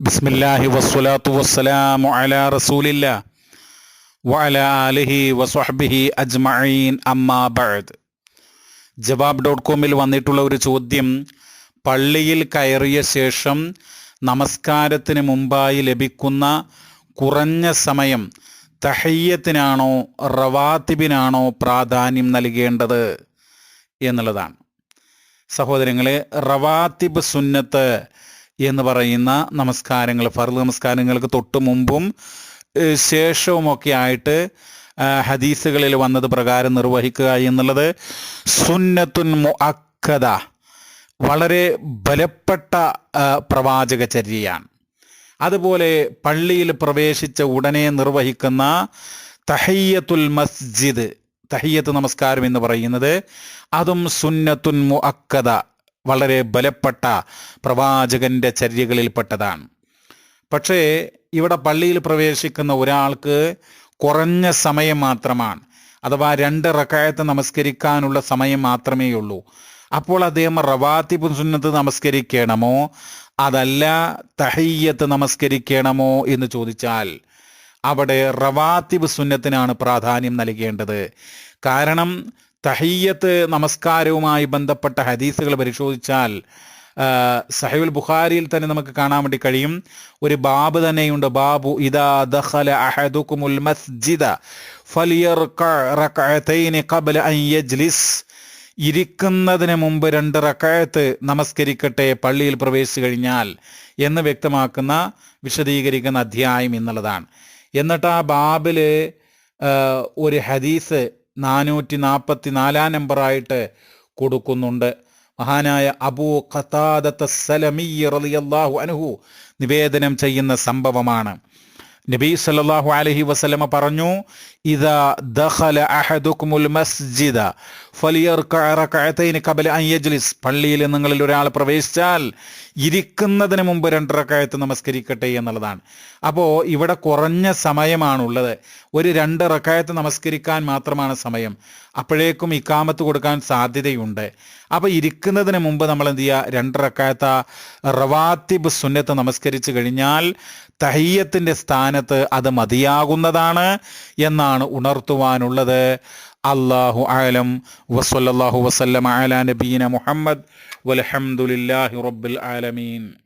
ബിസ്മില്ലാഹി വസ്സലാത്തു വസ്സലാമു അലാ റസൂലില്ല വഅല ആലിഹി വസ്വഹ്ബിഹി അജ്മഈൻ. അമ്മാ ബഅദ്. ജവാബ് ഡോട്ട് കോമിൽ വന്നിട്ടുള്ള ഒരു ചോദ്യം പള്ളിയിൽ കയറിയ ശേഷം നമസ്കാരത്തിന് മുമ്പായി ലഭിക്കുന്ന കുറഞ്ഞ സമയം തഹയ്യത്തിനാണോ റവാത്തിബിനാണോ പ്രാധാന്യം നൽകേണ്ടത് എന്നുള്ളതാണ്. സഹോദരങ്ങളെ റവാത്തിബ് സുന്നത്ത് എന്ന് പറയുന്ന നമസ്കാരങ്ങൾ ഫർദ് നമസ്കാരങ്ങൾക്ക് തൊട്ട് മുമ്പും ശേഷവുമൊക്കെ ആയിട്ട് ഹദീസുകളിൽ വന്നത് പ്രകാരം നിർവഹിക്കുക എന്നുള്ളത് സുന്നത്തുൻ മുഅക്കദ വളരെ ബലപ്പെട്ട പ്രവാചക പ്രവാചകചര്യയാണ്. അതുപോലെ പള്ളിയിൽ പ്രവേശിച്ച ഉടനെ നിർവഹിക്കുന്ന തഹയ്യത്തുൽ മസ്ജിദ് തഹയ്യത്ത് നമസ്കാരം എന്ന് പറയുന്നത് അതും സുന്നത്തുൻ മുഅക്കദ വളരെ ബലപ്പെട്ട പ്രവാചകന്റെ ചര്യകളിൽപ്പെട്ടതാണ്. പക്ഷേ ഇവിടെ പള്ളിയിൽ പ്രവേശിക്കുന്ന ഒരാൾക്ക് കുറഞ്ഞ സമയം മാത്രമാണ്. അഥവാ രണ്ട് റക്കായത്ത് നമസ്കരിക്കാനുള്ള സമയം മാത്രമേ ഉള്ളൂ. അപ്പോൾ അദ്ദേഹം റവാത്തിബ് സുന്നത്ത് നമസ്കരിക്കണമോ? അതല്ല തഹയ്യത്ത് നമസ്കരിക്കണമോ എന്ന് ചോദിച്ചാൽ അവിടെ റവാത്തിബ് സുന്നത്തിനാണ് പ്രാധാന്യം നൽകേണ്ടത്. കാരണം തഹയ്യത്ത് നമസ്കാരവുമായി ബന്ധപ്പെട്ട ഹദീസുകൾ പരിശോധിച്ചാൽ സഹിബുൽ ബുഖാരിയിൽ തന്നെ നമുക്ക് കാണാൻ വേണ്ടി കഴിയും. ഒരു ബാബ് തന്നെയുണ്ട്. ബാബു ഇദാ ദഖല മസ്ജിദ അൻ യജ്ലിസ്. ഇരിക്കുന്നതിന് മുമ്പ് രണ്ട് റക്കഴത്ത് നമസ്കരിക്കട്ടെ പള്ളിയിൽ പ്രവേശിച്ചു കഴിഞ്ഞാൽ എന്ന് വ്യക്തമാക്കുന്ന വിശദീകരിക്കുന്ന അധ്യായം എന്നുള്ളതാണ്. എന്നിട്ട് ആ ബാബിൽ ഒരു ഹദീസ് നാനൂറ്റി നാൽപ്പത്തി നാലാം നമ്പറായിട്ട് കൊടുക്കുന്നുണ്ട്. മഹാനായ അബൂ ഖത്താദത്ത് സലമി റളിയല്ലാഹു അൻഹു നിവേദനം ചെയ്യുന്ന സംഭവമാണ്. നബി സല്ലാഹു അലഹി വസ്ലമ പറഞ്ഞു പള്ളിയിൽ നിങ്ങളിൽ ഒരാൾ പ്രവേശിച്ചാൽ ഇരിക്കുന്നതിന് മുമ്പ് രണ്ട് റകഅത്ത് നമസ്കരിക്കട്ടെ എന്നുള്ളതാണ്. അപ്പോൾ ഇവിടെ കുറഞ്ഞ സമയമാണുള്ളത്. ഒരു രണ്ട് റക്കായത്ത് നമസ്കരിക്കാൻ മാത്രമാണ് സമയം. അപ്പോഴേക്കും ഇക്കാമത്ത് കൊടുക്കാൻ സാധ്യതയുണ്ട്. അപ്പോൾ ഇരിക്കുന്നതിന് മുമ്പ് നമ്മൾ എന്ത് ചെയ്യുക? രണ്ട് റക്കായത്ത റവാത്തിബ് സുന്നത്ത് നമസ്കരിച്ചു കഴിഞ്ഞാൽ തഹയ്യത്തിന്റെ സ്ഥാനത്ത് അത് മതിയാകുന്നതാണ് എന്നാണ് ഉണർത്തുവാനുള്ളത്. അള്ളാഹു ആലം വസല്ലാഹു വസ്ലം അല നബീന മുഹമ്മദ്. വലഹമുല്ലാഹി റബ്ബിൽ ആലമീൻ.